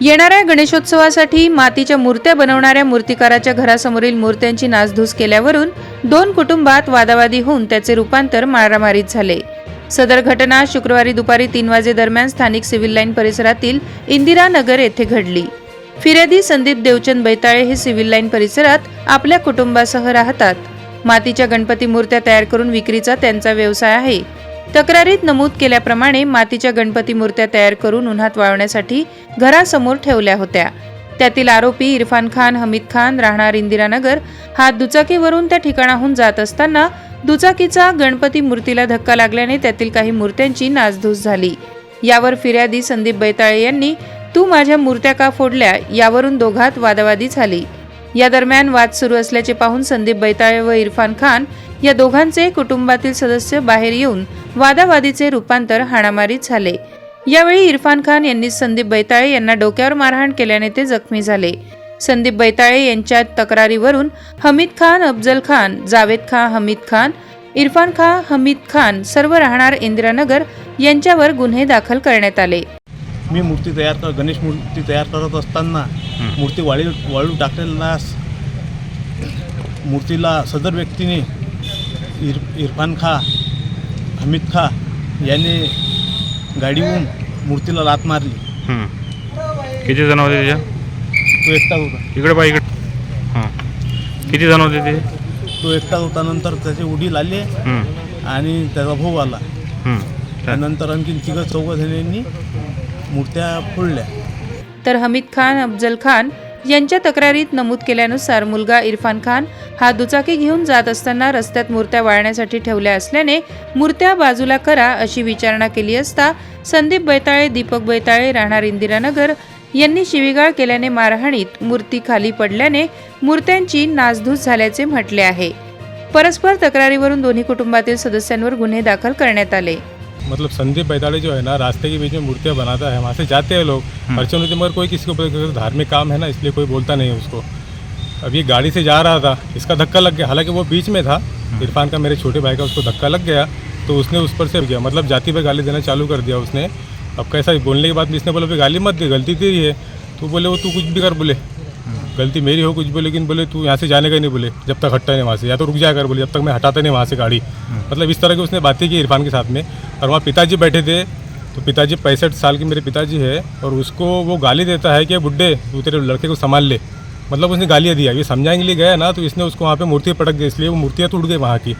येणाऱ्या गणेशोत्सवासाठी मातीच्या मूर्त्या बनवणाऱ्या मूर्तिकाराच्या घरासमोरील मूर्त्यांची नासधूस केल्यावरून दोन कुटुंबात वादावादी होऊन त्याचे रूपांतर मारामारीत झाले. सदर घटना शुक्रवारी दुपारी तीन वाजेदरम्यान स्थानिक सिव्हिल लाईन परिसरातील इंदिरा नगर येथे घडली. फिर्यादी संदीप देवचंद बैताळे हे सिव्हिल लाईन परिसरात आपल्या कुटुंबासह राहतात. मातीच्या गणपती मूर्त्या तयार करून विक्रीचा त्यांचा व्यवसाय आहे. तक्रारीत नमूद केल्याप्रमाणे मातीच्या गणपती मूर्त्या तयार करून उन्हात वाळवण्यासाठी घरासमोर ठेवल्या होत्या. त्यातील आरोपी इरफान खान हमीद खान राहणार इंदिरानगर हा दुचाकीवरून त्या ठिकाणाहून जात असताना दुचाकीचा गणपती मूर्तीला धक्का लागल्याने त्यातील काही मूर्त्यांची नासधूस झाली. यावर फिर्यादी संदीप बैताळे यांनी तू माझ्या मूर्त्या का फोडल्या? यावरून दोघात वादावादी झाली. या दरम्यान वाद सुरू असल्याचे पाहून संदीप बैताळे व इरफान खान या दोघांचे कुटुंबातील सदस्य बाहेर येऊन वादावादीचे रूपांतर हाणामारीत झाले. यावेळी इरफान खान यांनी संदीप बैताळे यांना डोक्यावर मारहाण केल्याने ते जखमी झाले. संदीप बैताळे यांच्या तक्रारीवरून हमीद खान अफजल खान जावेद खान हमीद खान इरफान खान हमीद खान सर्व राहणार इंदिरानगर यांच्यावर गुन्हे दाखल करण्यात आले. मी मूर्ती तयार कर गणेश मूर्ती तयार करत असताना मूर्ती वाळी वाळू टाकलेला मूर्तीला सदर व्यक्तीने इर इरफान खा हमीद खा याने गाडीहून मूर्तीला लात मारली. हं. किती जण होते त्याच्या तो एकटाच होता. इकडे पहा इकडे. हां. किती जण होते ते? तो एकटाच होता नंतर त्याचे उडील आले हं. आणि त्याचा भाऊ आला. हं. त्यानंतर आणखीन तिघं चौघं जणांनी मूर्त्या फोडल्या. तर हमीद खान अफजल खान यांच्या तक्रारीत नमूद केल्यानुसार मुलगा इरफान खान हा दुचाकी घेऊन जात असताना रस्त्यात मूर्त्या वाळण्यासाठी ठेवल्या असल्याने मूर्त्या बाजूला करा अशी विचारणा केली असता संदीप बैताळे दीपक बैताळे राहणार इंदिरानगर यांनी शिवीगाळ केल्याने मारहाणीत मूर्ती खाली पडल्याने मूर्त्यांची नासधूस झाल्याचे म्हटले आहे. परस्पर तक्रारीवरून दोन्ही कुटुंबातील सदस्यांवर गुन्हे दाखल करण्यात आले. मतलब संदीप बैताड़े जो है ना रास्ते के बीच में मूर्तियाँ बनाता है वहाँ से जाते हैं लोग। परचम होते मगर कोई किसी को पता- धार्मिक काम है ना इसलिए कोई बोलता नहीं है उसको। अब ये गाड़ी से जा रहा था इसका धक्का लग गया। हालाँकि वो बीच में था इरफान का मेरे छोटे भाई का उसको धक्का लग गया तो उसने उस पर से गया मतलब जाति पर गाली देना चालू कर दिया उसने। अब कैसा बोलने के बाद इसने बोला गाली मत दे गलती तेरी है। तो बोले वो तू कुछ भी कर बोले। गलती मेरी हो कुछ भी लेकिन बोले तू यहाँ से जाने का ही नहीं बोले जब तक हटता नहीं वहाँ से। या तो रुक जाया कर बोले जब तक मैं हटाता नहीं वहाँ से गाड़ी। मतलब इस तरह की उसने बातें की इरफान के साथ में। और वहाँ पिताजी बैठे थे तो पिताजी पैंसठ साल के मेरे पिताजी है और उसको वो गाली देता है कि बुड्ढे तू तेरे लड़के को संभाल ले। मतलब उसने गालियाँ दिया ये समझाने के लिए गया ना तो इसने उसको वहाँ पे मूर्ति पटक दी इसलिए वो मूर्तियाँ टूट गई वहाँ की।